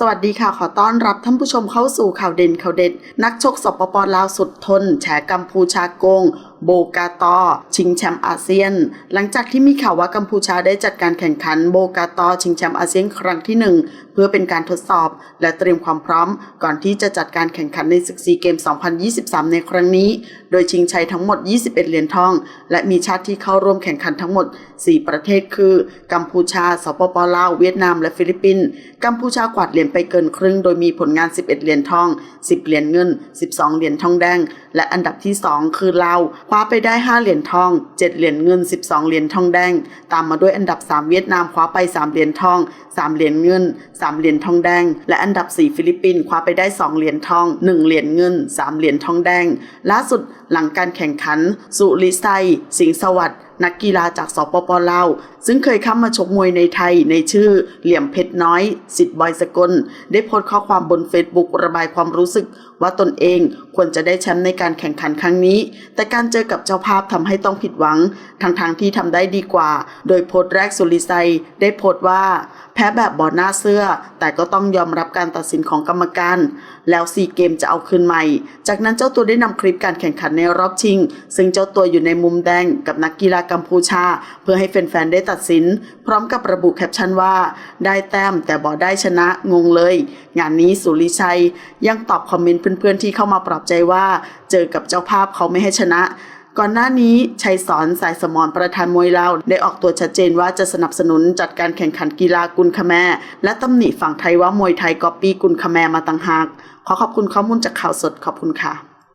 สวัสดีค่ะ ขอต้อนรับท่านผู้ชมเข้าสู่ข่าวเด่นข่าวเด็ด นักชกสปปลาวสุดทน แฉกัมพูชาโกง โบกาตอชิงแชมป์อาเซียน หลังจากที่มีข่าวว่ากัมพูชาได้จัดการแข่งขันโบกาตอชิงแชมป์อาเซียนครั้งที่หนึ่งเพื่อเป็นการทดสอบ และเตรียมความพร้อม ก่อนที่จะจัดการแข่งขันในศึกซีเกม 2023 ในครั้งนี้ โดยชิงชัยทั้งหมด 21 เหรียญทอง และมีชาติที่เข้าร่วมแข่งขันทั้งหมด 4 ประเทศคือ กัมพูชา สปปลาว เวียดนาม และฟิลิปปินส์ กัมพูชากวาดเหรียญไปเกินครึ่ง โดยมีผลงาน 11 เหรียญทอง 10 เหรียญเงิน 12 เหรียญทองแดง และอันดับที่ 2 คือลาวคว้าไปได้ 5 เหรียญทอง 7 เหรียญเงิน 12 เหรียญทองแดง ตามมาด้วยอันดับ 3 เวียดนามคว้าไป 3 เหรียญทอง 3 เหรียญเงิน 3 เหรียญทองแดง และอันดับ 4 ฟิลิปปินส์คว้าไปได้ 2 เหรียญทอง 1 เหรียญเงิน 3 เหรียญทองแดง ล่าสุดหลังการแข่งขัน สุริไซสิงห์สวัสดิ์นักกีฬาจากสปปลาว ซึ่งเคยเข้ามาชกมวยในไทยในชื่อเหลี่ยมเพชรน้อย สิทธิ์บอยสกล ได้โพสต์ข้อความบนเฟซบุ๊กระบายความรู้สึก ว่าตนเองควรจะได้แชมป์ในการแข่งขันครั้งนี้ แต่การเจอกับเจ้าภาพทำให้ต้องผิดหวัง ทั้งทางๆที่ทำได้ดีกว่า โดยโพสต์แรกสุริไซได้โพสต์ว่า แพ้แบบบอหน้าเสื้อ แต่ก็ต้องยอมรับการตัดสินของกรรมการ แล้วซีเกมจะเอาคืนใหม่ จากนั้นเจ้าตัวได้นำคลิปการแข่งขันในรอบชิง ซึ่งเจ้าตัวอยู่ในมุมแดงกับนักกีฬากัมพูชา เพื่อให้แฟนๆได้ตัดสิน พร้อมกับระบุแคปชั่นว่า ได้แต้มแต่บอได้ชนะงงเลย งานนี้สุริชัยยังตอบคอมเมนต์เพื่อนๆที่เข้ามาปลอบใจว่า เจอกับเจ้าภาพเขาไม่ให้ชนะก่อนหน้านี้ชัยสอนสายสมรประธานมวยลาวได้ออกตัวชัดเจนว่าจะสนับสนุนจัดการแข่งขันกีฬากุนคแมและตำหนิฝั่งไทยว่ามวยไทยก๊อปปี้กุนคแมมาต่างหาก ขอขอบคุณข้อมูลจากข่าวสดขอบคุณค่ะ